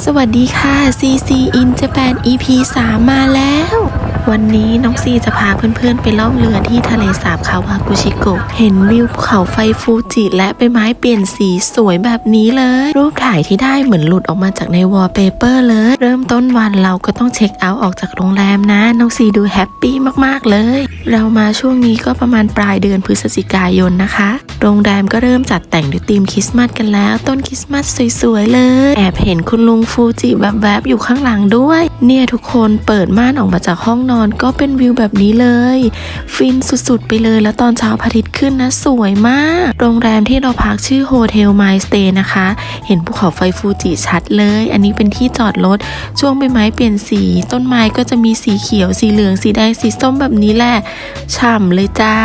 สวัสดีค่ะ CC in Japan EP 3 มาแล้ว วันนี้น้องซีจะพาเพื่อนๆ ไปล่องเรือที่ทะเลสาบคาวากุชิโกะ เห็นวิวเขาไฟฟูจิและใบไม้เปลี่ยนสีสวยแบบนี้เลย รูปถ่ายที่ได้เหมือนหลุดออกมาจากในวอลเปเปอร์เลย เริ่มต้นวันเราก็ต้องเช็คเอาท์ออกจากโรงแรมนะ น้องซีดูแฮปปี้มากๆเลย เรามาช่วงนี้ก็ประมาณปลายเดือนพฤศจิกายนนะคะ โรงแรมก็เริ่มจัดแต่งด้วยธีมคริสต์มาสกันแล้ว ต้นคริสต์มาสสวยๆเลย แอบเห็นคุณลุงฟูจิแบบแวบๆอยู่ข้างหลังด้วย เนี่ยทุกคนเปิดม่านออกมาจากห้องนอนก็เป็นวิวแบบนี้เลย ฟินสุดๆไปเลยแล้วตอนเช้าพระอาทิตย์ขึ้นนะสวยมาก โรงแรมที่เราพักชื่อโฮเทลไมสเตย์นะคะ เห็นภูเขาไฟฟูจิชัดเลย อันนี้เป็นที่จอดรถช่วงใบไม้เปลี่ยนสี ต้นไม้ก็จะมีสีเขียวสีเหลืองสีแดงสีส้มแบบนี้แหละฉ่ำเลยจ้า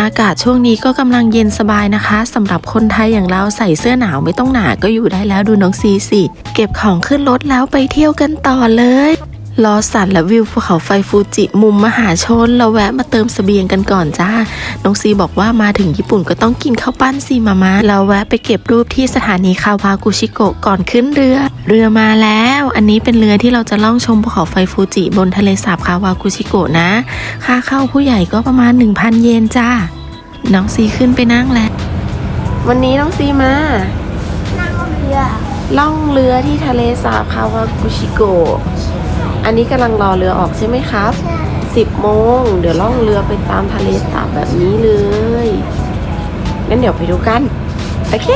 อากาศช่วงนี้ก็กำลังเย็นสบายนะคะสำหรับคนไทยอย่างเราใส่เสื้อหนาวไม่ต้องหนาก็อยู่ได้แล้วดูน้องซีสิเก็บของขึ้นรถแล้วไปเที่ยวกันต่อเลย ลอสันและวิวภูเขาไฟฟูจิมุมมหาชน เราแวะมาเติมเสบียงกันก่อนจ้า น้องซีบอกว่ามาถึงญี่ปุ่นก็ต้องกินข้าวปั้นซีมามาเราแวะไปเก็บรูปที่สถานีคาวากุชิโกะก่อนขึ้นเรือ เรือมาแล้ว อันนี้เป็นเรือที่เราจะล่องชมภูเขาไฟฟูจิบนทะเลสาบคาวากุชิโกะนะ ค่าเข้าผู้ใหญ่ก็ประมาณ 1,000 เยนจ้า น้องซีขึ้นไปนั่งแล้ว วันนี้น้องซีมา นั่งเรือ ล่องเรือที่ทะเลสาบคาวากุชิโกะ อันนี้กำลังรอเรือออกใช่ไหมครับใช่10โมง เดี๋ยวล่องเรือไปตามทะเลสาบแบบนี้เลย งั้นเดี๋ยวไปดูกัน โอเค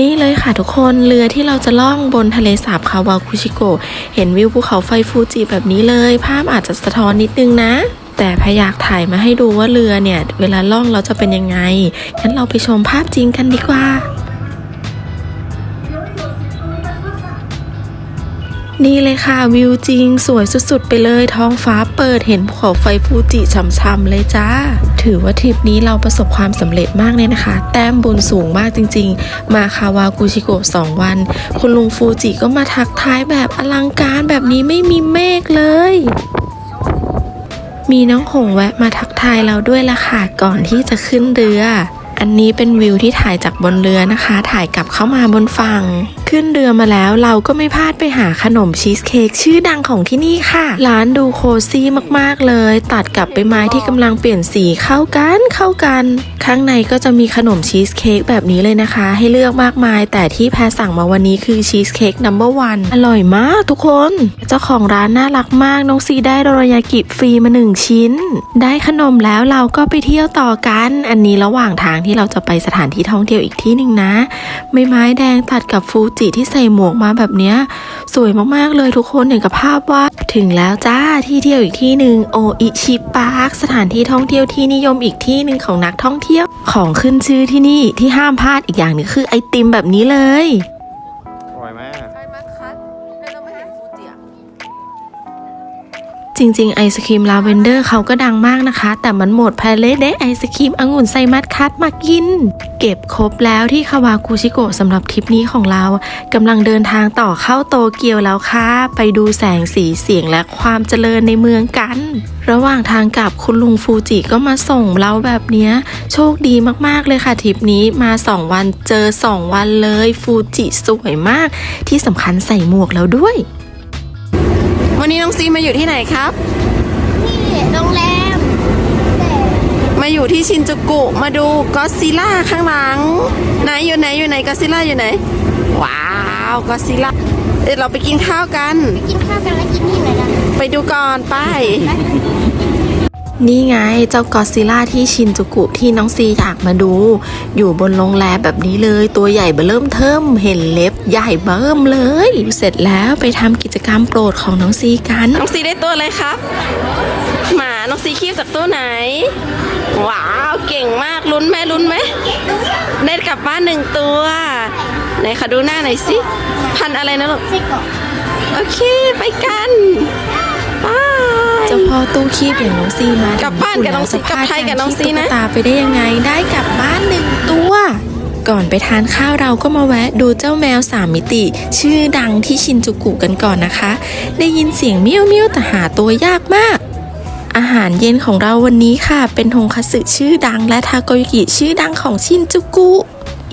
นี่เลยค่ะทุกคนเรือที่เราจะล่องบนทะเลสาบคาวาคุชิโกะเห็นวิวภูเขาไฟฟูจิแบบนี้เลย ภาพอาจจะสะท้อนนิดนึงนะ แต่พยากถ่ายมาให้ดูว่าเรือเนี่ย เวลาล่องเราจะเป็นยังไง งั้นเราไปชมภาพจริงกันดีกว่า นี่เลยค่ะวิวจริงสวยสุดๆ ไปเลยท้องฟ้าเปิดเห็นภูเขาไฟฟูจิช่ำๆเลยจ้า ถือว่าทริปนี้เราประสบความสำเร็จมากเลยนะคะ แต้มบุญสูงมากจริงๆ มาคาวากุชิโกะสองวัน คุณลุงฟูจิก็มาทักทายแบบอลังการแบบนี้ไม่มีเมฆเลยมีน้องหงแวะมาทักทายเราด้วยละค่ะก่อนที่จะขึ้นเรือ อันนี้เป็นวิวที่ถ่ายจากบนเรือนะคะ ถ่ายกลับเข้ามาบนฝั่ง ขึ้นเรือมาแล้วเราก็ไม่พลาดไปหาขนมชีสเค้กชื่อดังของที่นี่ค่ะ ร้านดูโคซี่มากๆเลย ตัดกับใบไม้ที่กำลังเปลี่ยนสีเข้ากันเข้ากัน ข้างในก็จะมีขนมชีสเค้กแบบนี้เลยนะคะ ให้เลือกมากมาย แต่ที่แพรสั่งมาวันนี้คือชีสเค้กนัมเบอร์วันอร่อยมากทุกคน เจ้าของร้านน่ารักมากน้องซีได้โดรยากิฟรีมาหนึ่งชิ้น ได้ขนมแล้วเราก็ไปเที่ยวต่อกัน อันนี้ระหว่างทางที่เราจะไปสถานที่ท่องเที่ยวอีกที่หนึ่งนะใบไม้แดงตัดกับฟูจิที่ใส่หมวกมาแบบเนี้ยสวยมากๆเลยทุกคนเห็นกับภาพว่า ถึงแล้วจ้าที่เที่ยวอีกที่หนึ่งโออิชิปาร์คสถานที่ท่องเที่ยวที่นิยมอีกที่หนึ่งของนักท่องเที่ยว ของขึ้นชื่อที่นี่ที่ห้ามพลาดอีกอย่างหนึงคือไอติมแบบนี้เลย จริงๆ ไอศครีมลาเวนเดอร์เขาก็ดังมากนะคะ แต่มันหมดภาเลยได้ไอศครีมองุ่นไซมัสคัตมากิน เก็บครบแล้วที่คาวากุชิโกะสำหรับทริปนี้ของเรากำลังเดินทางต่อเข้าโตเกียวแล้วค่ะ ไปดูแสงสีเสียงและความเจริญในเมืองกัน ระหว่างทางกลับคุณลุงฟูจิก็มาส่งเราแบบนี้โชคดีมากๆเลยค่ะทริปนี้มา 2 วันเจอ 2 วันเลย ฟูจิสวยมาก ที่สำคัญใส่หมวกแล้วด้วย นนี้น้องซีมาอยู่ที่ไหนครับนี่โรงแรมแต่มาอยู่ที่ชินจูกุมาดูก็อดซิลล่าข้างหลังไหนอยู่ไหนอยู่ไหนก็อดซิลล่าอยู่ไหน ว้าวก็อดซิลล่าเดี๋ยวเราไปกินข้าวกัน กินข้าวกันแล้วกินที่ไหนกันไปดูก่อนไป นี่ไงเจ้ากอซิล่าที่ชินจูกุที่น้องซีอยากมาดู อยู่บนโรงแรมแบบนี้เลยตัวใหญ่เบอเริ่มเทิมเห็นเล็บใหญ่เบิ่มเลย เสร็จแล้วไปทำกิจกรรมโปรดของน้องซีกัน น้องซีได้ตัวอะไรครับ หมาน้องซีคีบจากตัวไหน ว้าวเก่งมากลุ้นไหมลุ้นไหมได้กลับบ้านหนึ่งตัวไหนขอดูหน้าหน่อยสิพันอะไรนะลูกโอเคไปกัน พ่อตู้คีบอย่างน้องซีมาถึกลับบ้านกับน้องซีญี่ปุ่กลับไทยกับน้องซีนะแล้วสภาพการคีบตุ๊กตาไปได้ยังไงได้กลับบ้านหนึ่งตัวก่อนไปทานข้าวเราก็มาแวะดูเจ้าแมวสามมิติ ชื่อดังที่ชินจูกุกันก่อนนะคะ ได้ยินเสียงเมี้ยวเมี้ยวแต่หาตัวยากมาก อาหารเย็นของเราวันนี้ค่ะ เป็นทงคัตสึชื่อดังและทาโกยากิชื่อดังของชินจูกุ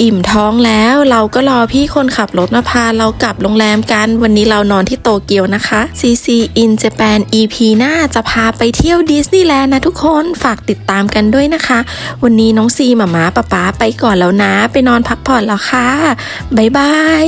อิ่มท้องแล้ว เราก็รอพี่คนขับรถมาพาเรากลับโรงแรมกัน วันนี้เรานอนที่โตเกียวนะคะ CC in Japan EP หน้าจะพาไปเที่ยวดิสนีย์แลนด์นะทุกคนฝากติดตามกันด้วยนะคะ วันนี้น้องซีหมาม้าป๊าป๊าไปก่อนแล้วนะ ไปนอนพักผ่อนแล้วค่ะบ๊ายบาย